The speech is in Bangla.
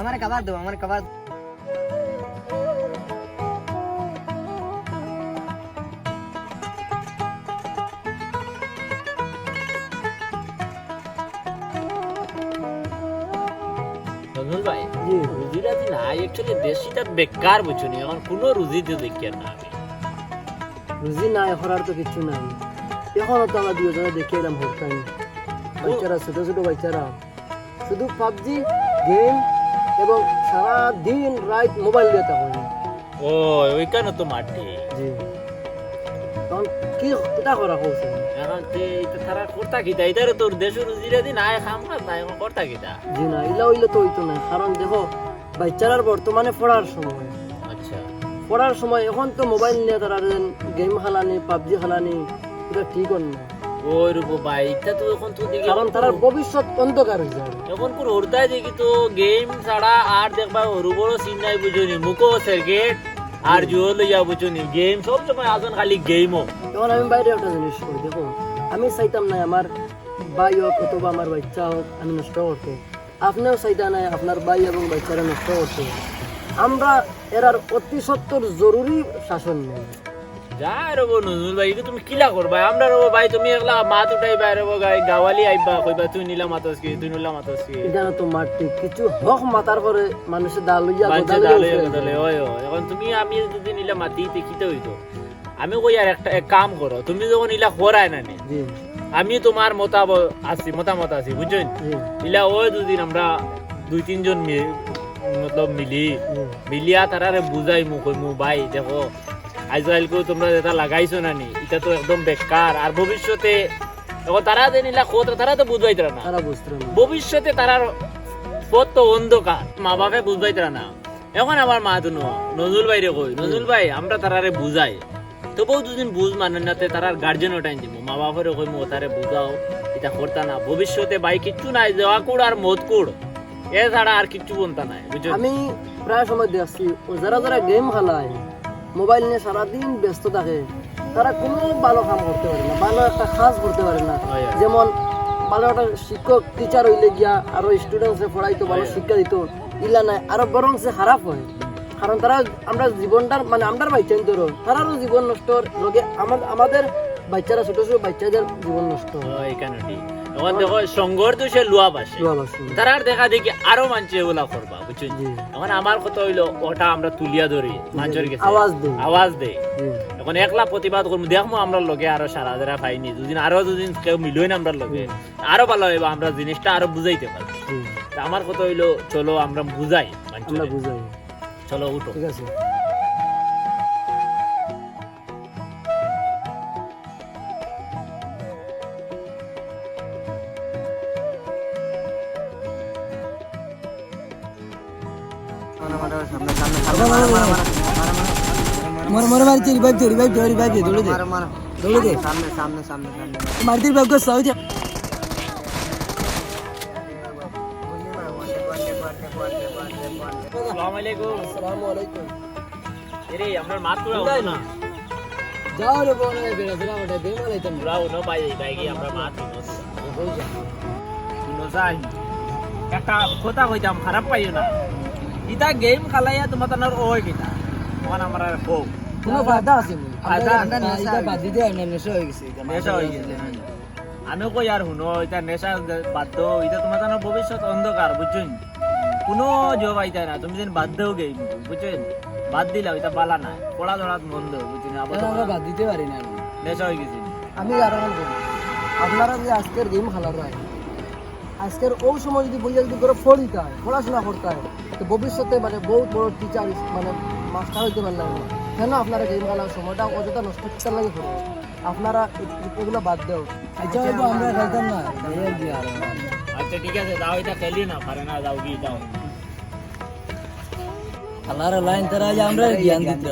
আমার কবার দো আমার কবার ভাই রুজিটা দিন না অ্যাকচুয়ালি দেশিটা বেকার বুঝুনি এখন কোনো রুজিতে দেখি আর না আমি। রুজি নাই করার তো কিছু নাই। এখনও তো আমরা দুজনে দেখে এলাম হরতাম বাচ্চারা ছোট ছোট বাচ্চারা। শুধু পাবজি গেম এবং সারা দিন রাত মোবাইল দিয়ে থাকুন। ও ওইখানে তো মাটি জি। তখন কি কিটা করা হচ্ছে এখন তে তারা করতা কিতা এটারে তোর দেশের রুজিটা দিন আয় খাম খাম না এখন করতা কিতা। জি না ইলা হইলে তো হইতো না কারণ দেখো বাচ্চারার বর্তমানে পড়ার সময়। আচ্ছা। পড়ার সময় এখন তো মোবাইল নিয়ে তারা গেম খেলানি পাবজি খেলানি এটা ঠিক না ওই রূপ ভাই এটা তো এখন তো দেখি কারণ তার ভবিষ্যৎ অন্ধকার হয়ে যাবে। এখন কোন দেখি তো গেম ছাড়া আর দেখবা বড় সিন নাই বুঝুনি মুখো সার্কিট আর জুয়ো লইয়া বুঝুনি গেম সব সময় আসন খালি গেমও তোমার আমি বাইরে একটা জিনিস করি, দেখো, আমি চাইতাম না আমার ভাই হোক অথবা আমার বাচ্চা হোক, আমি নষ্ট করতে। আপনিও চাইতা নাই আপনার ভাই এবং বাচ্চারা নষ্ট করতে। আমরা এরার অতি সত্তর জরুরি শাসন নেই। যা রব নজরুল ভাই এটা তুমি কিলা করবা? আমরা রব ভাই তুমি একলা মাত উঠাই রব গাই গাওয়ালি আইবা কইবা তুই নিলা মাতস কি তুই নিলা মাতস কি কিছু হক মাতার করে গদাল ওই। এখন তুমি আমি যদি নিলা মাতি দেখিতে হইতো? আমি কই আর একটা এক কাম করো তুমি যখন ইলা খোরায় না নে, আমি তোমার মতামত আছি মতামত আছি বুঝছেন? ইলা ওই দুদিন আমরা দুই তিনজন মতলব মিলি মিলিয়া তারারে বুঝাই মু কই ভাই দেখো আজকালকে তোমরা যেটা লাগাইছো না নি? এটা তো একদম বেকার আর ভবিষ্যতে এখন তারা যে নিলা খোত তারা তো বুঝাইতে না? তারা বুঝতে না। ভবিষ্যতে তারার পথ তো অন্ধকার মা বাপে বুঝবাইতে না? এখন আমার মা তো নজরুল ভাই রে কই নজরুল ভাই আমরা তারারে বুঝাই তবুও দুদিন বুঝ মানে নাতে তারার গার্জেন টাইম দিব মা বাপের কই মো তারে বুঝাও এটা করতা না। ভবিষ্যতে ভাই কিচ্ছু নাই দেওয়া কুড় আর মদ কুড় এ ছাড়া আর কিচ্ছু বলতা নাই বুঝছ আমি প্রায় সময় দেখছি ও যারা যারা গেম খেলায় মোবাইল নিয়ে সারাদিন ব্যস্ত থাকে। তারা কোনো ভালো কাম করতে পারে না ভালো একটা কাজ করতে পারে না। যেমন ভালো একটা শিক্ষক টিচার হইলে গিয়া আরও স্টুডেন্টসে পড়াইতো ভালো শিক্ষা দিত ইলা নাই আরও বরং সে খারাপ হয়। কারণ তারা আমরা জীবনটার মানে আমরা বাচ্চাই ধরো তারারও জীবন নষ্ট লগে আমাদের বাচ্চারা ছোট ছোট বাচ্চাদের জীবন নষ্ট। হয় ও, এখানে দেখো সঙ্গর তো সে লুয়া। তারার দেখা দেখি আরও মানছে করবা বুঝছ এখন আমার কথা হইল ওটা আমরা তুলিয়া ধরি আওয়াজ দেই আওয়াজ জি। এখন একলা প্রতিবাদ করব দেখব আমরা লগে আরও সারা যারা পাইনি দুদিন আরও দুদিন কেউ মিলই না আমরা লগে। আরও ভালো হইব আমরা জিনিসটা আরও বুঝাইতে পারব আমার কথা হইল চলো আমরা বুঝাই মানুষকে। আমরা বুঝাই চলো উঠো। ঠিক আছে। মর মর মারি তেরি বাইক তেরি বাইক তেরি বাইক দৌড়ে দে দৌড়ে দে সামনে সামনে সামনে সামনে মারি তেরি বাইক সাউ দে আসসালামু আলাইকুম আসসালামু আলাইকুম এরে আমরা মাত তুলা উঠাই না না। যাও রে বোন এই বেড়া বেড়া ওটা দে মালাই তুমি তুলা উনো পাই পাই গিয়ে আমরা মাত তুলো তুলো যাই একটা কথা কইতাম খারাপ পাইও না ইটা গেম খেলাইয়া তোমার তানোর ওই কিটা। তখন আমরা আর হোক কোনো ফায়দা আছে নি ফায়দা আমরা এটা বাদ আমরা নেশা হয়ে গেছে। নেশা হয়ে গেছে। আমি কই আর শুনো এটা নেশা বাধ্য এটা তোমার জানো ভবিষ্যৎ অন্ধকার বুঝছেন কোনো জব আইতা না তুমি যেন বাধ্য গেই বুঝছেন বাদ দিলাম এটা বালা না পড়া ধরাত মন্দ বুঝছেন আবার এটা আমরা বাদ দিতে পারি না নেশা হয়ে গেছে। আমি করি আপনারা যে আজকের গেম খেলার হয় আজকের ওই সময় যদি বইয়া যদি করে পড়িতে হয় পড়াশোনা করতে হয় তো ভবিষ্যতে মানে বহুত বড় টিচার মানে মাস্টার হইতে পারলাম না কেন আপনারা গেম খেলার সময়টা অযথা নষ্ট করতে লাগে করে আপনারা এগুলো বাদ দেও। আচ্ছা আমরা খেলতাম না। আচ্ছা ঠিক আছে যাও এটা খেলি না পারে না যাও কি যাও। খেলার লাইন তারা আমরা জ্ঞান দিতে